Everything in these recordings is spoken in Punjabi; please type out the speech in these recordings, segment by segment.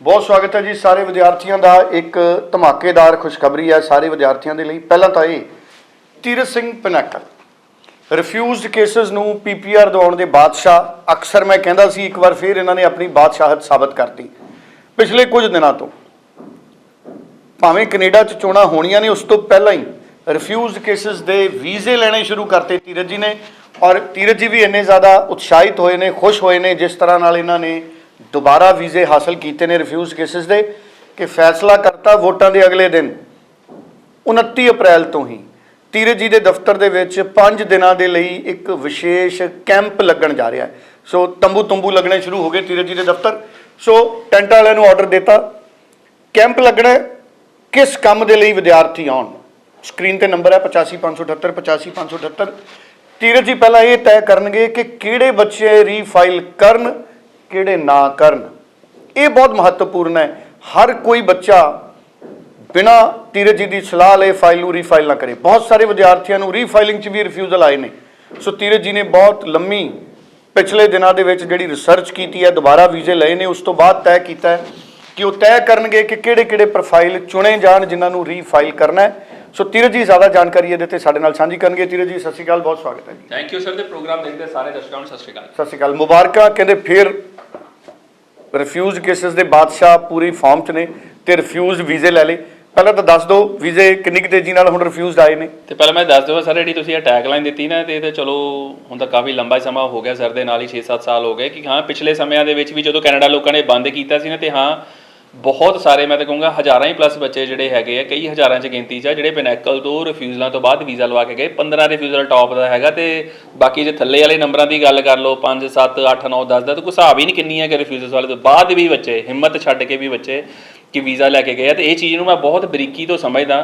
ਬਹੁਤ ਸਵਾਗਤ ਹੈ ਜੀ ਸਾਰੇ ਵਿਦਿਆਰਥੀਆਂ ਦਾ ਇੱਕ ਧਮਾਕੇਦਾਰ ਖੁਸ਼ਖਬਰੀ ਹੈ ਸਾਰੇ ਵਿਦਿਆਰਥੀਆਂ ਦੇ ਲਈ। ਪਹਿਲਾਂ ਤਾਂ ਇਹ Tirath Singh Pinnacle refused cases ਨੂੰ ਪੀਪੀਆਰ ਦਵਾਉਣ ਦੇ ਬਾਦਸ਼ਾਹ, ਅਕਸਰ ਮੈਂ ਕਹਿੰਦਾ ਸੀ, ਇੱਕ ਵਾਰ ਫਿਰ ਇਹਨਾਂ ਨੇ ਆਪਣੀ ਬਾਦਸ਼ਾਹਤ ਸਾਬਤ ਕਰਤੀ। ਪਿਛਲੇ ਕੁਝ ਦਿਨਾਂ ਤੋਂ, ਭਾਵੇਂ ਕੈਨੇਡਾ 'ਚ ਚੋਣਾਂ ਹੋਣੀਆਂ ਨੇ, ਉਸ ਤੋਂ ਪਹਿਲਾਂ ਹੀ ਰਿਫਿਊਜ਼ਡ ਕੇਸਸ ਦੇ ਵੀਜ਼ੇ ਲੈਣੇ ਸ਼ੁਰੂ ਕਰਤੇ ਤੀਰਥ ਜੀ ਨੇ। ਔਰ ਤੀਰਥ ਜੀ ਵੀ ਇੰਨੇ ਜ਼ਿਆਦਾ ਉਤਸ਼ਾਹਿਤ ਹੋਏ ਨੇ, ਖੁਸ਼ ਹੋਏ ਨੇ, ਜਿਸ ਤਰ੍ਹਾਂ ਨਾਲ ਇਹਨਾਂ ਨੇ ਦੁਬਾਰਾ ਵੀਜ਼ੇ ਹਾਸਲ ਕੀਤੇ ਨੇ ਰਿਫਿਊਜ਼ ਕੇਸਿਸ ਦੇ, ਕਿ ਫੈਸਲਾ ਕਰਤਾ ਵੋਟਾਂ ਦੇ ਅਗਲੇ ਦਿਨ 29 ਅਪ੍ਰੈਲ ਤੋਂ ਹੀ। ਤੀਰਥ ਜੀ ਦੇ ਦਫ਼ਤਰ ਦੇ ਵਿੱਚ 5 ਦਿਨਾਂ ਦੇ ਲਈ ਇੱਕ ਵਿਸ਼ੇਸ਼ ਕੈਂਪ ਲੱਗਣ ਜਾ ਰਿਹਾ ਹੈ। ਸੋ ਤੰਬੂ ਤੰਬੂ ਲੱਗਣੇ ਸ਼ੁਰੂ ਹੋ ਗਏ ਤੀਰਥ ਜੀ ਦੇ ਦਫ਼ਤਰ। ਸੋ ਟੈਂਟ ਵਾਲਿਆਂ ਨੂੰ ਆਰਡਰ ਦਿੱਤਾ। ਕੈਂਪ ਲੱਗਣਾ ਕਿਸ ਕੰਮ ਦੇ ਲਈ ਵਿਦਿਆਰਥੀ ਆਉਣ? ਸਕਰੀਨ ਤੇ ਨੰਬਰ ਹੈ 85578 85578 ਤੀਰਥ ਜੀ, ਪਹਿਲਾਂ ਇਹ ਤੈਅ ਕਰਨਗੇ ਕਿ ਕਿਹੜੇ ਬੱਚੇ ਰੀਫਾਈਲ ਕਰਨ ਕਿਹੜੇ ਨਾ ਕਰਨ। ਇਹ ਬਹੁਤ ਮਹੱਤਵਪੂਰਨ ਹੈ। ਹਰ ਕੋਈ ਬੱਚਾ ਬਿਨਾ ਤੀਰਥ ਜੀ ਦੀ ਸਲਾਹ ਲਏ ਫਾਈਲ ਨੂੰ ਰੀਫਾਈਲ ਨਾ ਕਰੇ। ਬਹੁਤ ਸਾਰੇ ਵਿਦਿਆਰਥੀਆਂ ਨੂੰ ਰੀਫਾਈਲਿੰਗ 'ਚ ਵੀ ਰਿਫਿਊਜ਼ਲ ਆਏ ਨੇ। ਸੋ ਤੀਰਥ ਜੀ ਨੇ ਬਹੁਤ ਲੰਮੀ ਪਿਛਲੇ ਦਿਨਾਂ ਦੇ ਵਿੱਚ ਜਿਹੜੀ ਰਿਸਰਚ ਕੀਤੀ ਹੈ, ਦੁਬਾਰਾ ਵੀਜ਼ੇ ਲਏ ਨੇ, ਉਸ ਤੋਂ ਬਾਅਦ ਤੈਅ ਕੀਤਾ ਹੈ ਕਿ ਉਹ ਤੈਅ ਕਰਨਗੇ ਕਿ ਕਿਹੜੇ-ਕਿਹੜੇ ਪ੍ਰੋਫਾਈਲ ਚੁਣੇ ਜਾਣ, ਜਿਨ੍ਹਾਂ ਨੂੰ ਰੀਫਾਈਲ ਕਰਨਾ ਹੈ। ਸੋ ਤੀਰਥ ਜੀ ਜ਼ਿਆਦਾ ਜਾਣਕਾਰੀ ਇਹਦੇ ਤੇ ਸਾਡੇ ਨਾਲ ਸਾਂਝੀ ਕਰਨਗੇ। ਤੀਰਥ ਜੀ ਸਤਿ ਸ਼੍ਰੀ ਅਕਾਲ ਬਹੁਤ ਸਵਾਗਤ ਹੈ ਜੀ। ਥੈਂਕ ਯੂ ਸਰ ਦੇ ਪ੍ਰੋਗਰਾਮ ਦੇਖਦੇ ਸਾਰੇ ਦਰਸ਼ਕਾਂ ਨੂੰ ਸਤਿ ਸ਼੍ਰੀ ਅਕਾਲ। ਸਤਿ ਸ਼੍ਰੀ ਅਕਾਲ। ਮੁਬਾਰਕਾਂ ਕਹਿੰਦੇ ਫਿਰ ਰਿਫਿਊਜ਼ ਕੇਸਸ ਦੇ ਬਾਦਸ਼ਾਹ ਪੂਰੀ ਫਾਰਮ 'ਚ ਨੇ ਤੇ ਰਿਫਿਊਜ਼ ਵੀਜ਼ੇ ਲੈ ਲਏ। ਪਹਿਲਾਂ ਤਾਂ ਦੱਸ ਦਿਓ ਵੀਜ਼ੇ ਕਿੰਨੀ ਕੁ ਤੇਜ਼ੀ ਨਾਲ ਹੁਣ ਰਿਫਿਊਜ਼ਡ ਆਏ ਨੇ? ਤੇ ਪਹਿਲਾਂ ਮੈਂ ਦੱਸ ਦਵਾਂ ਸਰ ਜਿਹੜੀ ਤੁਸੀਂ ਇਹ ਟੈਗ ਲਾਈਨ ਦਿੱਤੀ ਨਾ ਤੇ ਇਹ ਤੇ ਚਲੋ ਹੁਣ ਤਾਂ ਕਾਫੀ ਲੰਬਾ ਸਮਾਂ ਹੋ ਗਿਆ ਸਰ ਦੇ ਨਾਲ ਹੀ 6-7 ਸਾਲ ਹੋ ਗਏ ਕਿ ਹਾਂ ਪਿਛਲੇ ਸਮਿਆਂ ਦੇ ਵਿੱਚ ਵੀ ਜਦੋਂ ਕੈਨੇਡਾ ਲੋਕਾਂ ਨੇ ਬੰਦ ਕੀਤਾ ਸੀ ਨਾ ਤੇ ਹਾਂ ਬਹੁਤ ਸਾਰੇ ਮੈਂ ਤਾਂ ਕਹੂੰਗਾ ਹਜ਼ਾਰਾਂ ਹੀ ਪਲੱਸ ਬੱਚੇ ਜਿਹੜੇ ਹੈਗੇ ਆ ਕਈ ਹਜ਼ਾਰਾਂ ਚ ਗਿਣਤੀ ਚ ਆ, ਜਿਹੜੇ ਪਿਨੈਕਲ ਤੋਂ ਰਿਫਿਊਜ਼ਲਾਂ ਤੋਂ ਬਾਅਦ ਵੀਜ਼ਾ ਲਵਾ ਕੇ ਗਏ 15 ਰਿਫਿਊਜ਼ਲ ਟੌਪ ਦਾ ਹੈਗਾ ਤੇ ਬਾਕੀ ਜੇ ਥੱਲੇ ਵਾਲੇ ਨੰਬਰਾਂ ਦੀ ਗੱਲ ਕਰ ਲਓ 5 7 8 9 10 ਦਾ ਤਾਂ ਕੋਈ ਹਿਸਾਬ ਹੀ ਨਹੀਂ ਕਿੰਨੀ ਹੈ ਕਿ ਰਿਫਿਊਜ਼ਲਸ ਵਾਲੇ ਤੋਂ। ਬਾਅਦ ਵੀ ਬੱਚੇ ਹਿੰਮਤ ਛੱਡ ਕੇ ਵੀ ਬੱਚੇ ਕਿ ਵੀਜ਼ਾ ਲੈ ਕੇ ਗਏ ਆ ਤੇ ਇਹ ਚੀਜ਼ ਨੂੰ ਮੈਂ ਬਹੁਤ ਬਰੀਕੀ ਤੋਂ ਸਮਝਦਾ।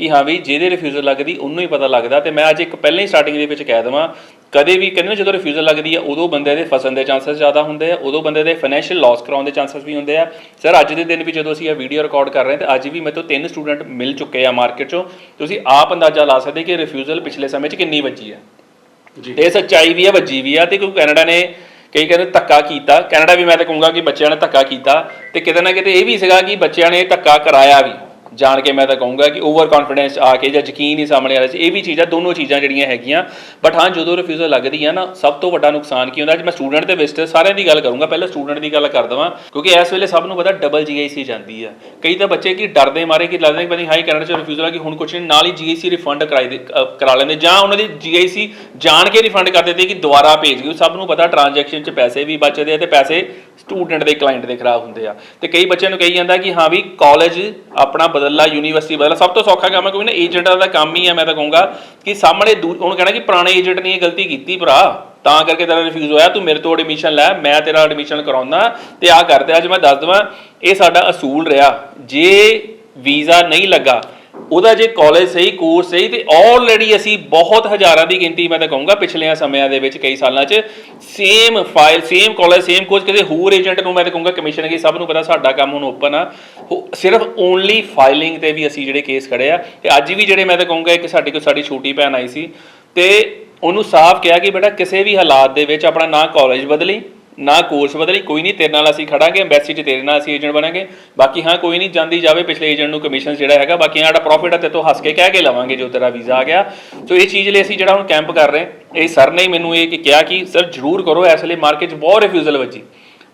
ਕਿ ਹਾਂ ਵੀ ਜਿਹਦੇ ਰਿਫਿਊਜ਼ਲ ਲੱਗਦੀ ਉਹਨੂੰ ਹੀ ਪਤਾ ਲੱਗਦਾ ਤੇ ਮੈਂ ਅੱਜ ਇੱਕ ਪਹਿਲਾਂ ਹੀ ਸਟਾਰਟਿੰਗ ਦੇ ਵਿੱਚ ਕਹਿ ਦਵਾਂ ਕਦੇ ਵੀ ਕਹਿੰਦੇ ਨਾ ਜਦੋਂ ਰਿਫਿਊਜ਼ਲ ਲੱਗਦੀ ਹੈ ਉਦੋਂ ਬੰਦੇ ਦੇ ਫਸਣ ਦੇ ਚਾਂਸਸ ਜ਼ਿਆਦਾ ਹੁੰਦੇ ਆ ਉਦੋਂ ਬੰਦੇ ਦੇ ਫਾਈਨੈਂਸ਼ੀਅਲ ਲਾਸ ਕਰਾਉਣ ਦੇ ਚਾਂਸਸ ਵੀ ਹੁੰਦੇ ਆ। ਸਰ ਅੱਜ ਦੇ ਦਿਨ ਵੀ ਜਦੋਂ ਅਸੀਂ ਇਹ ਵੀਡੀਓ ਰਿਕਾਰਡ ਕਰ ਰਹੇ ਹਾਂ ਤੇ ਅੱਜ ਵੀ ਮੇਰੇ ਤੋਂ ਤਿੰਨ ਸਟੂਡੈਂਟ ਮਿਲ ਚੁੱਕੇ ਆ ਮਾਰਕੀਟ ਚੋਂ। ਤੁਸੀਂ ਆਪ ਅੰਦਾਜ਼ਾ ਲਾ ਸਕਦੇ ਕਿ ਰਿਫਿਊਜ਼ਲ ਪਿਛਲੇ ਸਮੇਂ 'ਚ ਕਿੰਨੀ ਵੱਜੀ ਹੈ ਜੀ। ਤੇ ਇਹ ਸੱਚਾਈ ਵੀ ਹੈ ਵੱਜੀ ਵੀ ਆ ਤੇ ਕਿਉਂਕਿ ਕੈਨੇਡਾ ਨੇ ਕਈ ਕਹਿੰਦੇ ਧੱਕਾ ਕੀਤਾ। ਕੈਨੇਡਾ ਵੀ ਮੈਂ ਤਾਂ ਕਹੂੰਗਾ ਕਿ ਬੱਚਿਆਂ ਨੇ ਧੱਕਾ ਕੀਤਾ ਤੇ ਕਿਤੇ ਨਾ ਕਿਤੇ ਇਹ ਵੀ ਸੀਗਾ ਕਿ ਬੱਚਿਆਂ ਨੇ ਧੱਕਾ ਕਰਾਇਆ ਵੀ। ਜਾਣ ਕੇ ਮੈਂ ਤਾਂ ਕਹੂੰਗਾ ਕਿ ਓਵਰ ਕੌਨਫੀਡੈਂਸ ਆ ਕੇ ਜਾਂ ਯਕੀਨ ਹੀ ਸਾਹਮਣੇ ਆ ਰਿਹਾ ਸੀ। ਇਹ ਵੀ ਚੀਜ਼ਾਂ, ਦੋਨੋਂ ਚੀਜ਼ਾਂ ਜਿਹੜੀਆਂ ਹੈਗੀਆਂ। ਬਟ ਹਾਂ, ਜਦੋਂ ਰਿਫਿਊਜ਼ਲ ਲੱਗਦੀ ਆ ਨਾ, ਸਭ ਤੋਂ ਵੱਡਾ ਨੁਕਸਾਨ ਕੀ ਹੁੰਦਾ? ਅੱਜ ਮੈਂ ਸਟੂਡੈਂਟ ਦੇ ਵਿਜ਼ਟਰ ਸਾਰਿਆਂ ਦੀ ਗੱਲ ਕਰੂੰਗਾ। ਪਹਿਲਾਂ ਸਟੂਡੈਂਟ ਦੀ ਗੱਲ ਕਰ ਦਵਾਂ, ਕਿਉਂਕਿ ਇਸ ਵੇਲੇ ਸਭ ਨੂੰ ਪਤਾ ਡਬਲ ਜੀਆਈਸੀ ਜਾਂਦੀ ਆ। ਕਈ ਤਾਂ ਬੱਚੇ ਕੀ ਡਰਦੇ ਮਾਰੇ, ਕਿ ਲੱਗਦਾ ਕਿ ਪਤਾ ਨਹੀਂ ਹਾਈ ਕੈਨੇਡਾ ਚ ਰਿਫਿਊਜ਼ਲ ਆ, ਕਿ ਹੁਣ ਕੁਛ ਨਹੀਂ ਨਾਲ ਹੀ ਜੀਆਈਸੀ ਰਿਫੰਡ ਕਰਾਈ ਦੇ ਕਰਾ ਲੈਂਦੇ। ਜਾਂ ਉਹਨਾਂ ਦੀ ਜੀਆਈਸੀ ਜਾਣ ਕੇ ਰਿਫੰਡ ਕਰ ਦਿੰਦੇ ਕਿ ਦੁਬਾਰਾ ਭੇਜ ਦਿਓ ਸਭ ਨੂੰ ਪਤਾ ਟ੍ਰਾਂਜੈਕਸ਼ਨ 'ਚ ਪੈਸੇ ਵੀ ਬਚਦੇ ਆ ਤੇ ਪੈਸੇ ਸਟੂਡੈਂਟ ਦੇ ਕਲਾਇੰਟ ਦੇ ਖਰਾਬ ਹੁੰਦੇ ਆ। ਤੇ ਕਈ ਬੱਚਿਆਂ ਨੂੰ ਕਹੀ ਜਾਂਦਾ ਕਿ ਹਾਂ ਵੀ ਕਾਲਜ ਆਪਣਾ ਬਦਲਲਾ ਯੂਨੀਵਰਸਿਟੀ ਬਦਲਲਾ ਸਭ ਤੋਂ ਸੌਖਾ ਕੰਮ ਹੈ ਕਿਉਂਕਿ ਨਾ ਏਜੰਟਾਂ ਦਾ ਕੰਮ ਹੀ ਹੈ, ਮੈਂ ਤਾਂ ਕਹੂੰਗਾ ਕਿ ਸਾਹਮਣੇ ਉਹਨੂੰ ਕਹਿਣਾ ਕਿ ਪੁਰਾਣੇ ਏਜੰਟ ਨੇ ਇਹ ਗਲਤੀ ਕੀਤੀ ਭਰਾ। ਤਾਂ ਕਰਕੇ ਤੇਰਾ ਰਿਫਿਊਜ਼ ਹੋਇਆ, ਤੂੰ ਮੇਰੇ ਤੋਂ ਐਡਮਿਸ਼ਨ ਲੈ, ਮੈਂ ਤੇਰਾ ਐਡਮਿਸ਼ਨ ਕਰਾਉਣਾ ਤੇ ਆ ਕਰਦੇ ਅੱਜ ਮੈਂ ਦੱਸ ਦਵਾਂ, ਇਹ ਸਾਡਾ ਅਸੂਲ ਰਿਹਾ। ਜੇ ਵੀਜ਼ਾ ਨਹੀਂ ਲੱਗਾ ਉਹਦਾ ਜੇ ਕਾਲਜ ਸਹੀ ਕੋਰਸ ਸਹੀ, ਤੇ ਆਲਰੇਡੀ ਅਸੀਂ ਬਹੁਤ ਹਜ਼ਾਰਾਂ ਦੀ ਗਿਣਤੀ ਮੈਂ ਤਾਂ ਕਹੂੰਗਾ ਪਿਛਲੇ ਸਮਿਆਂ ਦੇ ਵਿੱਚ, ਕਈ ਸਾਲਾਂ 'ਚ same file same college same course ਕਿਸੇ ਹੋਰ ਏਜੰਟ ਨੂੰ ਮੈਂ ਤਾਂ ਕਹੂੰਗਾ ਕਮਿਸ਼ਨ ਕੀ ਸਭ ਨੂੰ ਪਤਾ ਸਾਡਾ ਕੰਮ ਹੁਣ ਓਪਨ ਆ। ਉਹ ਸਿਰਫ ਓਨਲੀ ਫਾਈਲਿੰਗ ਤੇ ਵੀ ਅਸੀਂ ਜਿਹੜੇ ਕੇਸ ਖੜੇ ਆ। ਤੇ ਅੱਜ ਵੀ ਜਿਹੜੇ ਮੈਂ ਤਾਂ ਕਹੂੰਗਾ, ਇੱਕ ਸਾਡੀ ਕੋਲ, ਸਾਡੀ ਛੋਟੀ ਭੈਣ ਆਈ ਸੀ, ਤੇ ਉਹਨੂੰ ਸਾਫ਼ ਕਿਹਾ ਕਿ ਬੇਟਾ ਕਿਸੇ ਵੀ ਹਾਲਾਤ ਦੇ ਵਿੱਚ ਆਪਣਾ ਨਾ ਕਾਲਜ ਬਦਲੀ। ਨਾ ਕੋਰਸ ਬਦਲੀ, ਕੋਈ ਨਹੀਂ, ਤੇਰੇ ਨਾਲ ਅਸੀਂ ਖੜਾਂਗੇ ਐਮਬੈਸੀ 'ਚ ਤੇਰੇ ਨਾਲ ਅਸੀਂ ਏਜੰਟ ਬਣਾਂਗੇ। ਬਾਕੀ ਹਾਂ, ਕੋਈ ਨਹੀਂ, ਜਾਂਦੀ ਜਾਵੇ ਪਿਛਲੇ ਏਜੰਟ ਨੂੰ ਕਮਿਸ਼ਨ ਜਿਹੜਾ ਹੈਗਾ, ਬਾਕੀ ਸਾਡਾ ਪ੍ਰੋਫਿਟ ਆ ਤੇ ਤੋਂ ਹੱਸ ਕੇ ਕਹਿ ਕੇ ਲਵਾਂਗੇ ਜੋ ਤੇਰਾ ਵੀਜ਼ਾ ਆ ਗਿਆ। ਸੋ ਇਹ ਚੀਜ਼ ਲਈ ਅਸੀਂ ਜਿਹੜਾ ਹੁਣ ਕੈਂਪ ਕਰ ਰਹੇ ਇਹ ਸਰ ਨੇ ਮੈਨੂੰ ਇਹ ਕਿ ਕਿਹਾ ਕਿ ਸਰ ਜਰੂਰ ਕਰੋ, ਇਸ ਲਈ ਮਾਰਕੀਟ 'ਚ ਬਹੁਤ ਰਿਫਿਊਜ਼ਲ ਵੱਜੀ।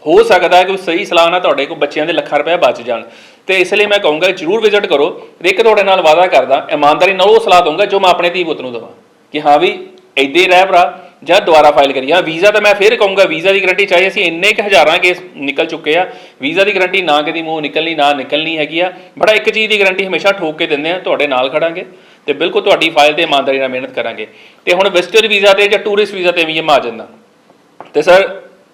ਹੋ ਸਕਦਾ ਹੈ ਕਿ ਸਹੀ ਸਲਾਹ ਨਾਲ ਤੁਹਾਡੇ ਕੋਲ ਬੱਚਿਆਂ ਦੇ ਲੱਖਾਂ ਰੁਪਏ ਬਚ ਜਾਣ। ਤੇ ਇਸ ਲਈ ਮੈਂ ਕਹੂੰਗਾ, ਜਰੂਰ ਵਿਜ਼ਿਟ ਕਰੋ। ਇੱਕ ਤੁਹਾਡੇ ਨਾਲ ਵਾਅਦਾ ਕਰਦਾ, ਇਮਾਨਦਾਰੀ ਨਾਲ ਉਹ ਸਲਾਹ ਦਊਂਗਾ ਜੋ ਮੈਂ ਆਪਣੇ ਧੀ ਪੁੱਤ ਨੂੰ ਦਵਾਂ। ਕਿ ਹਾਂ ਵੀ, ਏਦਾਂ ਹੀ ਰਹਿ ਭਰਾ। ਜਾਂ ਦੁਬਾਰਾ ਫਾਈਲ ਕਰੀ ਹਾਂ ਵੀਜ਼ਾ ਤਾਂ ਮੈਂ ਫਿਰ ਕਹੂੰਗਾ ਵੀਜ਼ਾ ਦੀ ਗਾਰੰਟੀ ਚਾਹੀਏ ਅਸੀਂ ਇੰਨੇ ਕੁ ਹਜ਼ਾਰਾਂ ਕੇਸ ਨਿਕਲ ਚੁੱਕੇ ਆ ਵੀਜ਼ਾ ਦੀ ਗਾਰੰਟੀ ਨਾ ਕਦੀ ਮੂੰਹ ਨਿਕਲਣੀ, ਨਾ ਨਿਕਲਣੀ ਹੈਗੀ ਆ। ਬੜਾ ਇੱਕ ਚੀਜ਼ ਦੀ ਗਾਰੰਟੀ ਹਮੇਸ਼ਾ ਠੋਕ ਕੇ ਦਿੰਦੇ ਆ, ਤੁਹਾਡੇ ਨਾਲ ਖੜਾਂਗੇ ਤੇ ਬਿਲਕੁਲ ਤੁਹਾਡੀ ਫਾਈਲ ਤੇ ਇਮਾਨਦਾਰੀ ਨਾਲ ਮਿਹਨਤ ਕਰਾਂਗੇ। ਤੇ ਹੁਣ ਵਿਜ਼ਟਰ ਵੀਜ਼ਾ ਤੇ ਜਾਂ ਟੂਰਿਸਟ ਵੀਜ਼ਾ ਤੇ ਵੀ ਇਹ ਆ ਜਾਂਦਾ। ਤੇ ਸਰ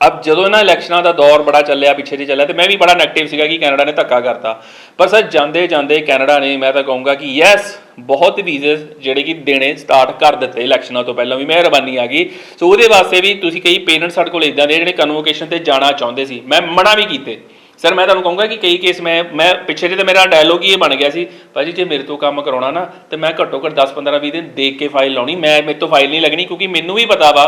ਅਬ ਜਦੋਂ ਨਾ ਇਲੈਕਸ਼ਨਾਂ ਦਾ ਦੌਰ ਬੜਾ ਚੱਲਿਆ, ਪਿੱਛੇ ਜੀ ਚੱਲਿਆ, ਤੇ ਮੈਂ ਵੀ ਬੜਾ ਨੈਗੇਟਿਵ ਸੀਗਾ ਕਿ ਕੈਨੇਡਾ ਨੇ ਧੱਕਾ ਕਰਤਾ। ਪਰ ਸਰ ਜਾਂਦੇ ਜਾਂਦੇ ਕੈਨੇਡਾ ਨੇ, ਮੈਂ ਤਾਂ ਕਹੂੰਗਾ ਕਿ ਯੈਸ ਬਹੁਤ ਵੀਜ਼ੇ ਜਿਹੜੇ ਕਿ ਦੇਣੇ ਸਟਾਰਟ ਕਰ ਦਿੱਤੇ ਇਲੈਕਸ਼ਨਾਂ ਤੋਂ ਪਹਿਲਾਂ ਵੀ ਮਿਹਰਬਾਨੀ ਆ ਗਈ। ਸੋ ਉਹਦੇ ਵਾਸਤੇ ਵੀ ਤੁਸੀਂ ਕਈ ਪੇਰੈਂਟਸ ਸਾਡੇ ਕੋਲ ਇਦਾਂ ਦੇ ਜਿਹੜੇ ਕਨਵੋਕੇਸ਼ਨ ਤੇ ਜਾਣਾ ਚਾਹੁੰਦੇ ਸੀ, ਮੈਂ ਮਨਾ ਵੀ ਕੀਤੇ। ਸਰ ਮੈਂ ਤੁਹਾਨੂੰ ਕਹੂੰਗਾ ਕਿ ਕਈ ਕੇਸ ਮੈਂ ਮੈਂ ਪਿੱਛੇ ਜੇ ਤੇ ਮੇਰਾ ਡਾਇਲੋਗ ਹੀ ਇਹ ਬਣ ਗਿਆ ਸੀ, ਭਾਜੀ ਜੇ ਮੇਰੇ ਤੋਂ ਕੰਮ ਕਰਾਉਣਾ ਨਾ, ਤੇ ਮੈਂ ਘੱਟੋ ਘੱਟ 10 15 20 ਦਿਨ ਦੇਖ ਕੇ ਫਾਈਲ ਲਾਉਣੀ, ਮੈਂ ਮੇਰੇ ਤੋਂ ਫਾਈਲ ਨਹੀਂ ਲੱਗਣੀ ਕਿਉਂਕਿ ਮੈਨੂੰ ਵੀ ਪਤਾ ਵਾ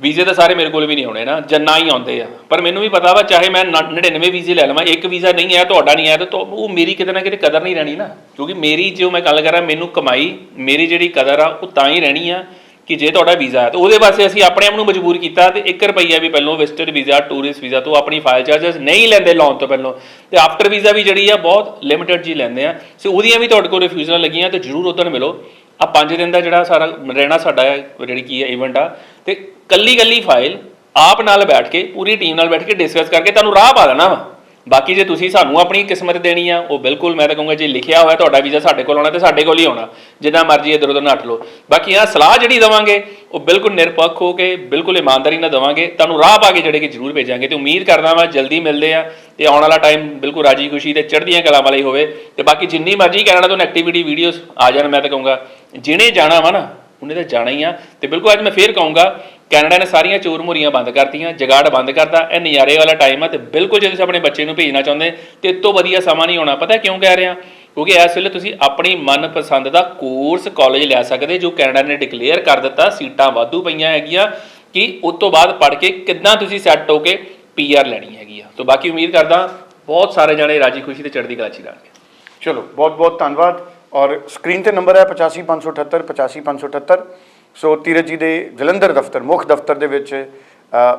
ਵੀਜ਼ੇ ਤਾਂ ਸਾਰੇ ਮੇਰੇ ਕੋਲ ਵੀ ਨਹੀਂ ਆਉਣੇ ਨਾ ਜੰਨਾ ਹੀ ਆਉਂਦੇ ਆ। ਪਰ ਮੈਨੂੰ ਵੀ ਪਤਾ ਵਾ, ਚਾਹੇ ਮੈਂ 99 ਵੀਜ਼ੇ ਲੈ ਲਵਾਂ, ਇੱਕ ਵੀਜ਼ਾ ਨਹੀਂ ਆਇਆ, ਤੁਹਾਡਾ ਨਹੀਂ ਆਇਆ, ਤਾਂ ਉਹ ਮੇਰੀ ਕਿਤੇ ਨਾ ਕਿਤੇ ਕਦਰ ਨਹੀਂ ਰਹਿਣੀ ਨਾ। ਕਿਉਂਕਿ ਮੇਰੀ ਜੋ ਮੈਂ ਗੱਲ ਕਰਾਂ, ਮੈਨੂੰ ਕਮਾਈ, ਮੇਰੀ ਜਿਹੜੀ ਕਦਰ ਆ, ਉਹ ਤਾਂ ਹੀ ਰਹਿਣੀ ਆ ਕਿ ਜੇ ਤੁਹਾਡਾ ਵੀਜ਼ਾ ਹੈ ਤਾਂ ਉਹਦੇ ਵਾਸਤੇ ਅਸੀਂ ਆਪਣੇ ਆਪ ਨੂੰ ਮਜਬੂਰ ਕੀਤਾ ਤੇ 1 ਰੁਪਈਆ ਵੀ ਪਹਿਲੋਂ ਵਿਜ਼ਟਰ ਵੀਜ਼ਾ ਟੂਰਿਸਟ ਵੀਜ਼ਾ ਤੋਂ ਆਪਣੀ ਫਾਈਲ ਚਾਰजेस ਨਹੀਂ ਲੈਂਦੇ ਲਾਉਣ ਤੋਂ ਪਹਿਲੋਂ। ਤੇ ਆਫਟਰ ਵੀਜ਼ਾ ਵੀ ਜਿਹੜੀ ਆ, ਬਹੁਤ ਲਿਮਿਟਡ ਜੀ ਲੈਂਦੇ ਆ। ਸੋ ਉਹਦੀਆਂ ਵੀ ਤੁਹਾਡੇ ਕੋਲ ਰਿਫਿਊਜ਼ਲਾਂ ਲੱਗੀਆਂ, ਤੇ ਜਰੂਰ ਉਦੋਂ ਮਿਲੋ। ਆ 5 ਦਿਨ ਦਾ ਜਿਹੜਾ ਸਾਰਾ ਰਹਿਣਾ ਸਾਡਾ ਜਿਹੜੀ ਕੀ ਹੈ ਇਵੈਂਟ ਆ, ਤੇ ਕੱਲੀ ਕੱਲੀ ਫਾਈਲ ਆਪ ਨਾਲ ਬੈਠ ਕੇ, ਪੂਰੀ ਟੀਮ ਨਾਲ ਬੈਠ ਕੇ ਡਿਸਕਸ ਕਰਕੇ ਤੁਹਾਨੂੰ ਰਾਹ ਪਾ ਦੇਣਾ ਵਾ। ਬਾਕੀ ਜੇ ਤੁਸੀਂ ਸਾਨੂੰ ਆਪਣੀ ਕਿਸਮਤ ਦੇਣੀ ਆ, ਉਹ ਬਿਲਕੁਲ ਮੈਂ ਤਾਂ ਕਹੂੰਗਾ ਜੇ ਲਿਖਿਆ ਹੋਇਆ ਤੁਹਾਡਾ ਵੀਜ਼ਾ ਸਾਡੇ ਕੋਲ ਆਉਣਾ ਤੇ ਸਾਡੇ ਕੋਲ ਹੀ ਆਉਣਾ, ਜਿੰਨਾ ਮਰਜ਼ੀ ਇਧਰ ਉਧਰ ਨੱਠ ਲਓ। ਬਾਕੀ ਆ ਸਲਾਹ ਜਿਹੜੀ ਦਵਾਂਗੇ ਉਹ ਬਿਲਕੁਲ ਨਿਰਪੱਖ ਹੋ ਕੇ, ਬਿਲਕੁਲ ਇਮਾਨਦਾਰੀ ਨਾਲ ਦਵਾਂਗੇ। ਤੁਹਾਨੂੰ ਰਾਹ ਪਾ ਕੇ ਜਿਹੜੇ ਕਿ ਜ਼ਰੂਰ ਭੇਜਾਂਗੇ ਤੇ ਉਮੀਦ ਕਰਦਾ ਵਾਂ ਜਲਦੀ ਮਿਲਦੇ ਆ ਤੇ ਆਉਣ ਵਾਲਾ ਟਾਈਮ ਬਿਲਕੁਲ ਰਾਜੀ ਖੁਸ਼ੀ ਤੇ ਚੜ੍ਹਦੀਆਂ ਕਲਾ ਵਾਲੀ ਹੋਵੇ। ਤੇ ਬਾਕੀ ਜਿੰਨੀ ਮਰਜ਼ੀ ਕੈਨੇਡਾ ਤੋਂ ਐਕਟੀਵਿਟੀ ਵੀਡੀਓਜ਼ ਆ ਜਾਣ, ਮੈਂ ਤਾਂ ਕਹੂੰਗਾ, ਜਿਹਨੇ ਜਾਣਾ ਵਾ ਨਾ, ਉਹਨੇ ਤਾਂ ਜਾਣਾ ਹੀ ਆ। ਤੇ ਬਿਲਕੁਲ ਅੱਜ ਮੈਂ ਫੇਰ ਕਹੂੰਗਾ, ਕੈਨੇਡਾ ਨੇ ਸਾਰੀਆਂ ਚੋਰ ਮੁਰੀਆਂ ਬੰਦ ਕਰਤੀਆਂ, ਜਗਾੜ ਬੰਦ ਕਰਤਾ, ਇਹ ਨਜ਼ਾਰੇ ਵਾਲਾ ਟਾਈਮ ਆ ਤੇ ਬਿਲਕੁਲ ਜੇ ਤੁਸੀਂ ਆਪਣੇ ਬੱਚੇ ਨੂੰ ਭੇਜਣਾ ਚਾਹੁੰਦੇ, ਤੇ ਇਸ ਤੋਂ ਵਧੀਆ ਸਮਾਂ ਨਹੀਂ ਹੋਣਾ। ਪਤਾ ਕਿਉਂ ਕਹਿ ਰਿਹਾ? ਕਿਉਂਕਿ ਇਸ ਵੇਲੇ ਤੁਸੀਂ ਆਪਣੀ ਮਨਪਸੰਦ ਦਾ ਕੋਰਸ ਕਾਲਜ ਲੈ ਸਕਦੇ ਜੋ ਕੈਨੇਡਾ ਨੇ ਡਿਕਲੇਅਰ ਕਰ ਦਿੱਤਾ, ਸੀਟਾਂ ਵਾਧੂ ਪਈਆਂ ਹੈਗੀਆਂ, ਕਿ ਉਸ ਤੋਂ ਬਾਅਦ ਪੜ੍ਹ ਕੇ ਕਿੱਦਾਂ ਤੁਸੀਂ ਸੈੱਟ ਹੋ ਕੇ ਪੀਆਰ ਲੈਣੀ ਹੈਗੀ ਆ। ਤੋਂ ਬਾਕੀ ਉਮੀਦ ਕਰਦਾ ਬਹੁਤ ਸਾਰੇ ਜਣੇ ਰਾਜੀ ਖੁਸ਼ੀ ਤੇ ਚੜ੍ਹਦੀ ਕਲਾ ਚ ਰਹਿਣਗੇ। ਚਲੋ, ਬਹੁਤ ਬਹੁਤ ਧੰਨਵਾਦ। ਔਰ ਸਕਰੀਨ ਤੇ ਨੰਬਰ ਹੈ 85578 85578 ਸੋ ਤੀਰਜ ਜੀ ਦੇ ਜਲੰਧਰ ਦਫ਼ਤਰ, ਮੁੱਖ ਦਫ਼ਤਰ ਦੇ ਵਿੱਚ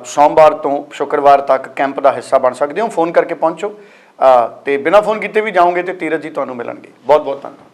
ਸੋਮਵਾਰ ਤੋਂ ਸ਼ੁੱਕਰਵਾਰ ਤੱਕ ਕੈਂਪ ਦਾ ਹਿੱਸਾ ਬਣ ਸਕਦੇ ਹੋ। ਫੋਨ ਕਰਕੇ ਪਹੁੰਚੋ। ਤੇ ਬਿਨਾਂ ਫੋਨ ਕੀਤੇ ਵੀ ਜਾਓਗੇ ਤੇ ਤੀਰਜ ਜੀ ਤੁਹਾਨੂੰ ਮਿਲਣਗੇ। ਬਹੁਤ ਬਹੁਤ ਧੰਨਵਾਦ।